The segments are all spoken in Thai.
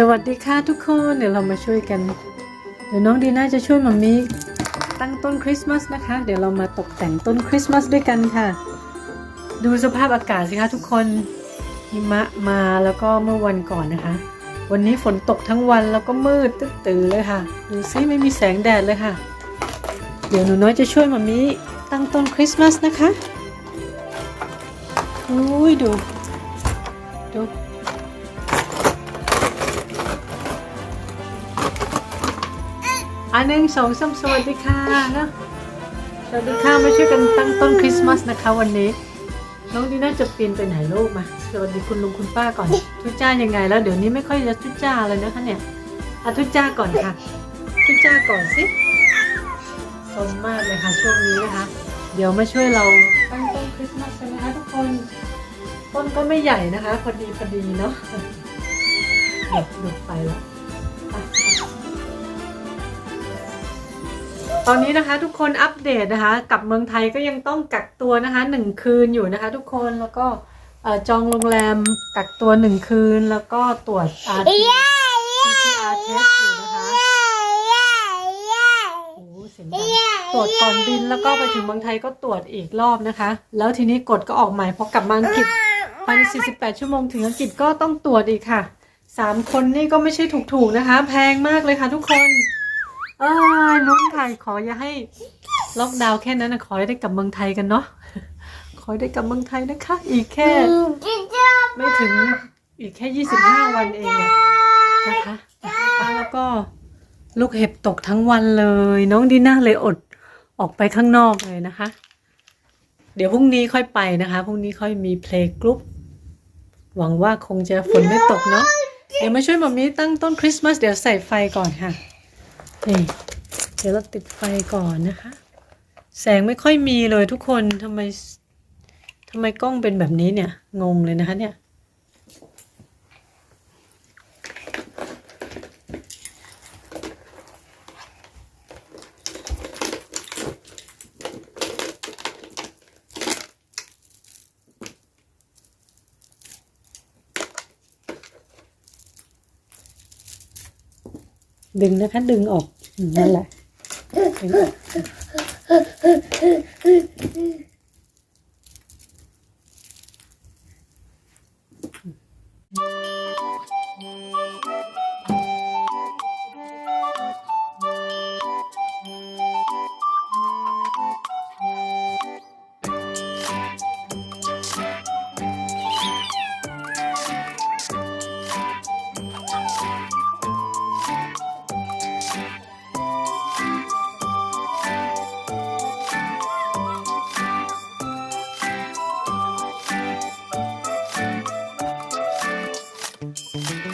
สวัสดีค่ะทุกคนเดี๋ยวเรามาช่วยกัน เดี๋ยวน้องดีน่าจะช่วยมัมมี่ตั้งต้นคริสต์มาสนะคะ เดี๋ยวเรามาตกแต่งต้นคริสต์มาสด้วยกันค่ะ ดูสภาพอากาศสิคะทุกคนหิมะมาแล้วก็เมื่อวันก่อนนะคะ วันนี้ฝนตกทั้งวันแล้วก็มืดตึ๊ดตื่นเลยค่ะ ดูซิไม่มีแสงแดดเลยค่ะ เดี๋ยวหนูน้อยจะช่วยมัมมี่ตั้งต้นคริสต์มาสนะคะอุ้ยดูดู อันหนึ่งสองสามสวัสดีค่ะนะสวัสดีค่ะมาช่วยกันตั้งต้นคริสต์มาสนะคะวันนี้ น้องดีน่าจะปีนไปไหนลูกมาสวัสดีคุณลุงคุณป้าก่อน ทุจ้ายังไงแล้วเดี๋ยวนี้ไม่ค่อยจะทุจ้าเลยนะคะเนี่ยอะทุจ้าก่อนค่ะ ทุจ้าก่อนสิสนมากเลยค่ะช่วงนี้นะคะ เดี๋ยวมาช่วยเราตั้งต้นคริสต์มาสกันนะคะทุกคนต้นก็ไม่ใหญ่นะคะ พอดีพอดีเนาะเด็กดูไปแล้ว ตอนนี้นะคะทุกคนอัปเดตนะคะกับเมืองไทยก็ยังต้องกักตัวนะคะหนึ่งคืนอยู่นะคะทุกคนแล้วก็จองโรงแรมกักตัวหนึ่งคืนแล้วก็ตรวจ RT PCR test อยู่นะคะโอ้เสียงดังตรวจก่อนบินแล้วก็ไปถึงเมืองไทยก็ตรวจอีกรอบนะคะ แล้วทีนี้กฎก็ออกใหม่พอกลับมาอังกฤษภายใน48 ชั่วโมงถึงอังกฤษก็ต้องตรวจอีกค่ะสามคนนี่ก็ไม่ใช่ถูกๆนะคะ แพงมากเลยค่ะทุกคน เอ้ยลุ้นค่ะขออย่าให้ล็อกดาวน์แค่นั้นนะขอให้ได้กลับเมืองไทยกันเนาะขอให้ได้กลับเมืองไทยนะคะ อีกแค่ ไม่ถึงอีกแค่ 25 วันเองอะนะคะแล้วก็ลูกเห็บตกทั้งวันเลย น้องดีน่าเลยอดออกไปข้างนอกเลยนะคะ เดี๋ยวพรุ่งนี้ค่อยไปนะคะพรุ่งนี้ค่อยมีเพลงกรุ๊ปหวังว่าคงจะฝนไม่ตกเนาะเดี๋ยวมาช่วยมัมมี่ตั้งต้นคริสต์มาสเดี๋ยวใส่ไฟก่อนค่ะ นี่เดี๋ยวเราติดไฟก่อนนะคะ แสงไม่ค่อยมีเลยทุกคนทำไมทำไมกล้องเป็นแบบนี้เนี่ย งงเลยนะคะเนี่ยดึงนะคะ ดึงออก อืมนั่น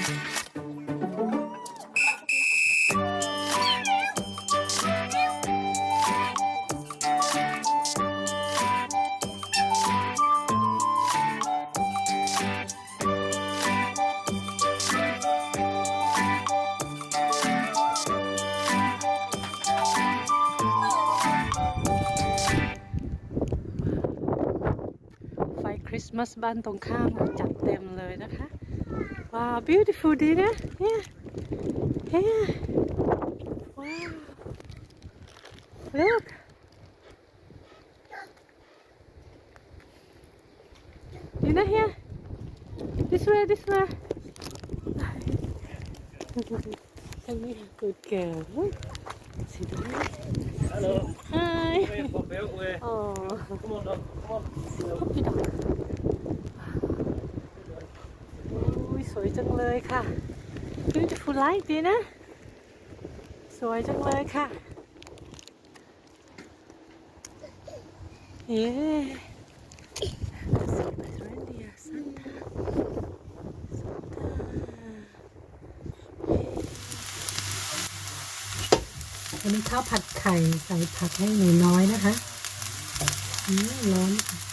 คริสต์มาสบ้านตรงข้ามจัดเต็มเลยนะคะ ว้าว beautiful ดีนะเนี่ยเนี่ยว้าว look you know here this way this way Come here, good girl. Look. See the Hello. Hi. Come here, Poppy, out there. Oh. Come on, dog. Come on. พี่ดอกอุ้ย สวยจังเลยค่ะ beautiful light ดีนะ สวยจังเลยค่ะ เย้ Reindeer, Santa. Santa. วันนี้ข้าวผัดไข่ใส่ผักให้หนูน้อยนะคะ อืมร้อนค่ะ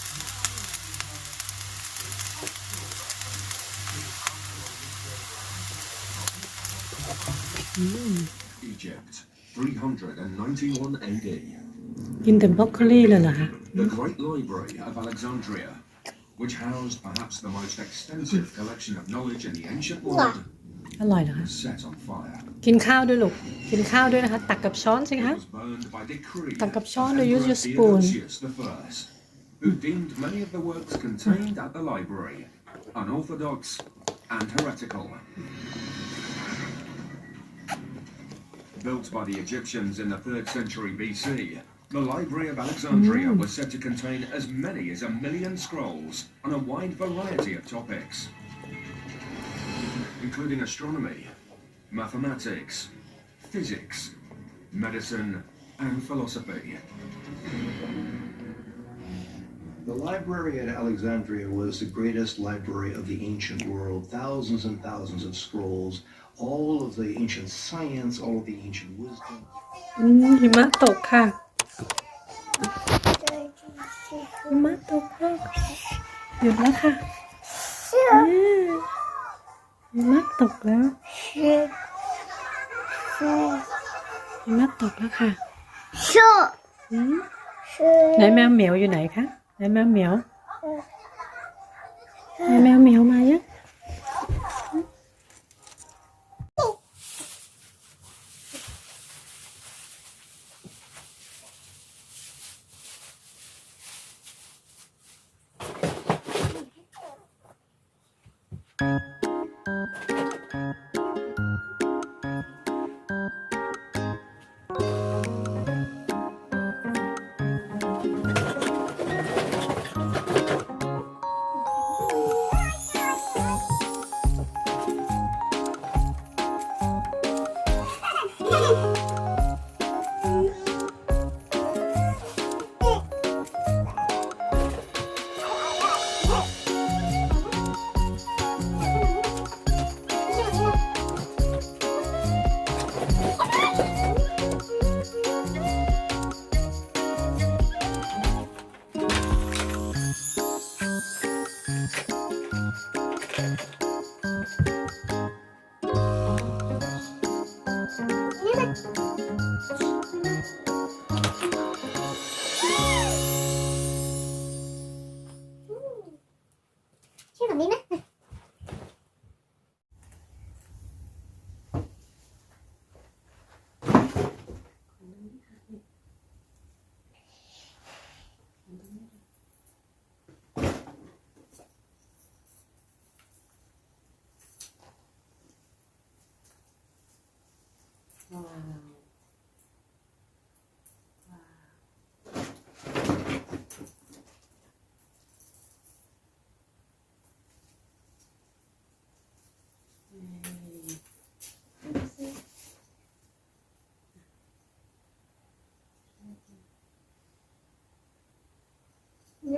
กินแต่บรอกโคลีเลยเหรอคะ The Great Library of Alexandria, which housed perhaps the most extensive collection of knowledge in the ancient world, อร่อยเหรอคะ was set on fire. กินข้าวด้วยลูก กินข้าวด้วยนะคะ ตักกับช้อนสิ It คะ was burned by decree Tangkap of siya, no, use Emperor your spoon. Theodosius I, who deemed many of the works contained at the library unorthodox and heretical. Built by the Egyptians in the 3rd century BC, the Library of Alexandria mm. was said to contain as many as a million scrolls on a wide variety of topics, including astronomy, mathematics, physics, medicine, and philosophy. The library at Alexandria was the greatest library of the ancient world. Thousands and thousands of scrolls, all of the ancient science, all of the ancient wisdom. อืมหิมะตกค่ะ หิมะตกค่ะหยุดแล้วค่ะอ่าหิมะตกแล้วหิมะตกแล้วค่ะอืมไหนแมวเหมียวอยู่ไหนคะ ไหนแมวเหมียวไหนแมวเหมียวมา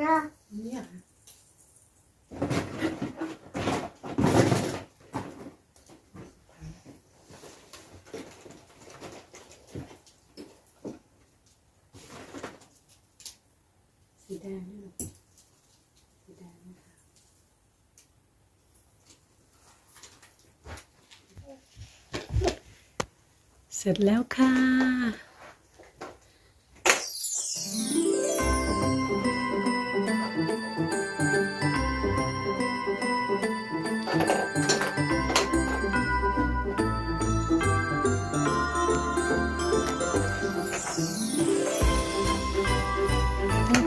ยังเนี่ยสีแดงนี่หรอสีแดงนะคะเสร็จแล้วค่ะ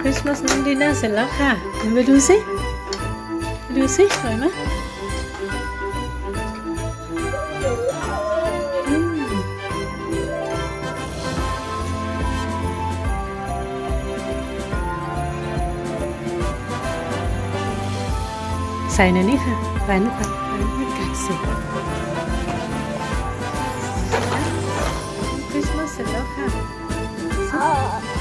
ริสต์มาสน้องดีน่าเสร็จแล้วค่ะเดี๋ยวไปดูสิดูสิสวยไหมใส่ในนี้ค่ะแหวนขวัญแหวนกัดสิคริสต์มาสเสร็จแล้วค่ะ